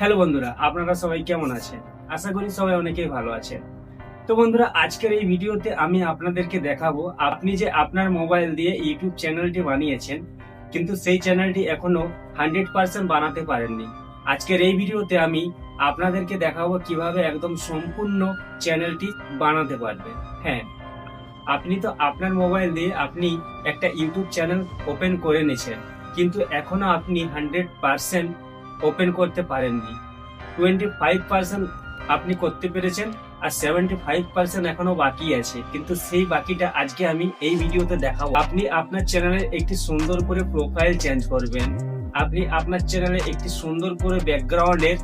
Hello বন্ধুরা, আপনারা সবাই কেমন আছেন? আশা করি সবাই অনেকেই ভালো আছেন। তো বন্ধুরা, আজকের এই ভিডিওতে আমি আপনাদেরকে দেখাবো, আপনি যে আপনার মোবাইল দিয়ে ইউটিউব চ্যানেলটি বানিয়েছেন, কিন্তু সেই চ্যানেলটি এখনও হান্ড্রেড পার্সেন্ট বানাতে পারেননি। আজকের এই ভিডিওতে আমি আপনাদেরকে দেখাবো কীভাবে একদম সম্পূর্ণ চ্যানেলটি বানাতে পারবেন হ্যাঁ আপনি তো আপনার মোবাইল দিয়ে আপনি একটা ইউটিউব চ্যানেল ওপেন করে নিয়েছেন কিন্তু এখনও আপনি হান্ড্রেড পার্সেন্ট ওপেন করতে পারেননি। টোয়েন্টি ফাইভ পার্সেন্ট আপনি করতে পেরেছেন আর সেভেন্টি ফাইভ পার্সেন্ট এখনও বাকি আছে। কিন্তু সেই বাকিটা আজকে আমি এই ভিডিওতে দেখাবো। আপনি আপনার চ্যানেলের একটি সুন্দর করে প্রোফাইল চেঞ্জ করবেন। আপনি আপনার চ্যানেলে একটি সুন্দর করে ব্যাকগ্রাউন্ডের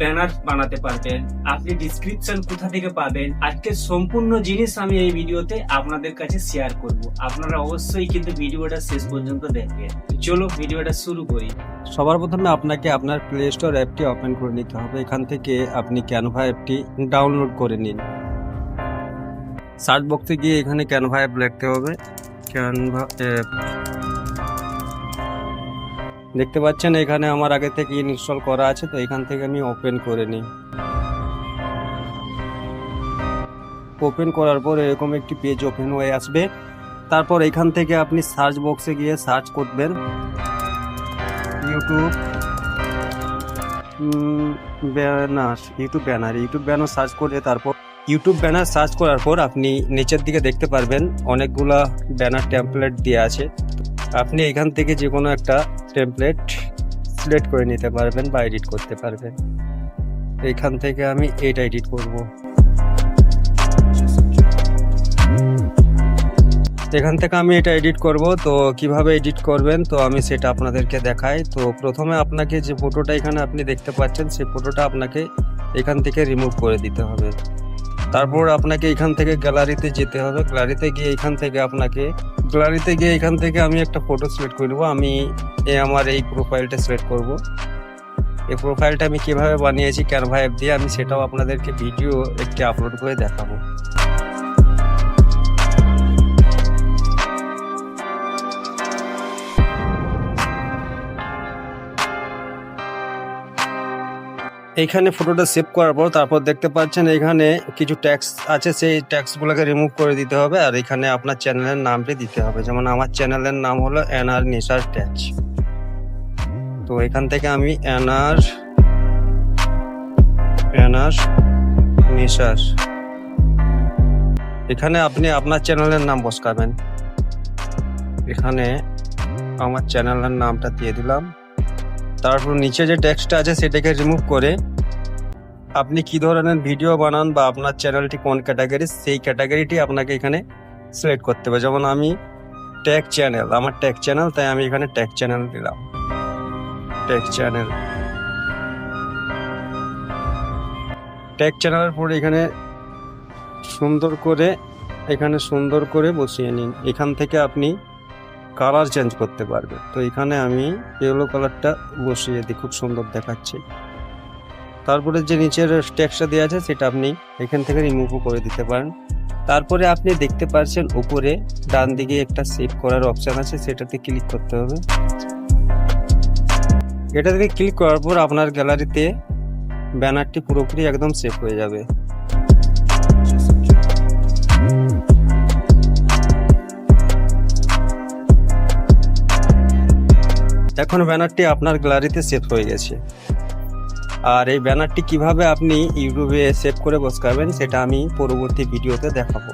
ব্যানার বানাতে পারবেন, আপনি ডিসক্রিপশন কোথা থেকে পাবেন, আজকে সম্পূর্ণ জিনিস আমি এই ভিডিওতে আপনাদের কাছে শেয়ার করব। আপনারা অবশ্যই কিন্তু ভিডিওটা শেষ পর্যন্ত দেখবেন। চলো ভিডিওটা শুরু করি। সবার প্রথমে আপনাকে আপনার প্লে স্টোর অ্যাপটি ওপেন করে নিতে হবে। এখান থেকে আপনি ক্যানভা অ্যাপটি ডাউনলোড করে নিন। সার্চ বক্সে গিয়ে এখানে ক্যানভা অ্যাপ লিখতে হবে। ক্যানভা অ্যাপ দেখতে পাচ্ছেন, এখানে আমার আগে থেকে ইনস্টল করা আছে, তো এখান থেকে আমি ওপেন করে নিই। ওপেন করার পর এরকম একটি পেজ ওপেন হয়ে আসবে। তারপর এখান থেকে আপনি সার্চ বক্সে গিয়ে সার্চ করবেন। YouTube banner YouTube banner YouTube banner search করে তারপর ইউটিউব ব্যানার সার্চ করার পর আপনি নিচের দিকে দেখতে পারবেন, অনেকগুলা ব্যানার টেমপ্লেট দেওয়া আছে। আপনি এখান থেকে যে কোনো একটা টেমপ্লেট সিলেক্ট করে নিতে পারবেন বা এডিট করতে পারবেন। এখান থেকে আমি এটা এডিট করব। এখান থেকে আমি এটা এডিট করব। তো কীভাবে এডিট করবেন? তো আমি সেটা আপনাদেরকে দেখাই। তো প্রথমে আপনাকে যে ফটোটা এখানে আপনি দেখতে পাচ্ছেন, সেই ফটোটা আপনাকে এখান থেকে রিমুভ করে দিতে হবে। তারপর আপনাকে এখান থেকে গ্যালারিতে যেতে হবে। গ্যালারিতে গিয়ে এখান থেকে আপনাকে, গ্যালারিতে গিয়ে এখান থেকে আমি একটা ফটো সিলেক্ট করে নেব। আমি এ আমার এই প্রোফাইলটা সিলেক্ট করব। এই প্রোফাইলটা আমি কীভাবে বানিয়েছি ক্যানভা অ্যাপ দিয়ে আমি সেটাও আপনাদেরকে ভিডিও একটি আপলোড করে দেখাবো। এইখানে ফটোটা সেভ করার পর তারপর দেখতে পাচ্ছেন এখানে কিছু ট্যাক্স আছে, সেই ট্যাক্সগুলোকে রিমুভ করে দিতে হবে আর এখানে আপনার চ্যানেলের নামটি দিতে হবে। যেমন আমার চ্যানেলের নাম হলো এনআর নেশার ট্যাচ তো এখান থেকে আমি এনআর এনআর নেশার এখানে আপনি আপনার চ্যানেলের নাম বসকাবেন এখানে আমার চ্যানেলের নামটা দিয়ে দিলাম। তারপর নিচে যে টেক্সটটা আছে সেটাকে রিমুভ করে আপনি কি ধরনের ভিডিও বানান বা আপনার চ্যানেলটি কোন ক্যাটাগরি সেই ক্যাটাগরিটি আপনাকে এখানে সিলেক্ট করতে হবে। যেমন আমি ট্যাগ চ্যানেল আমার ট্যাগ চ্যানেল তাই আমি এখানে ট্যাগ চ্যানেল দিলাম। ট্যাগ চ্যানেল ট্যাগ চ্যানেলের পরে এখানে সুন্দর করে, এখানে সুন্দর করে বসিয়ে নিন। এখান থেকে আপনি কালার চেঞ্জ করতে পারবে। তো এখানে আমি ইয়েলো কালারটা বসিয়ে দিই, খুব সুন্দর দেখাচ্ছে। তারপরে যে নিচের টেক্সটটা দেওয়া আছে, সেটা আপনি এখান থেকে রিমুভও করে দিতে পারেন। তারপরে আপনি দেখতে পাচ্ছেন উপরে ডান দিকে একটা সেভ করার অপশন আছে, সেটাতে ক্লিক করতে হবে। এটা থেকে ক্লিক করার পর আপনার গ্যালারিতে ব্যানারটি পুরোপুরি একদম সেভ হয়ে যাবে। এখন ব্যানারটি আপনার গ্যালারিতে সেভ হয়ে গেছে। আর এই ব্যানারটি কীভাবে আপনি ইউটিউবে সেভ করে বসকাবেন সেটা আমি পরবর্তী ভিডিওতে দেখাবো।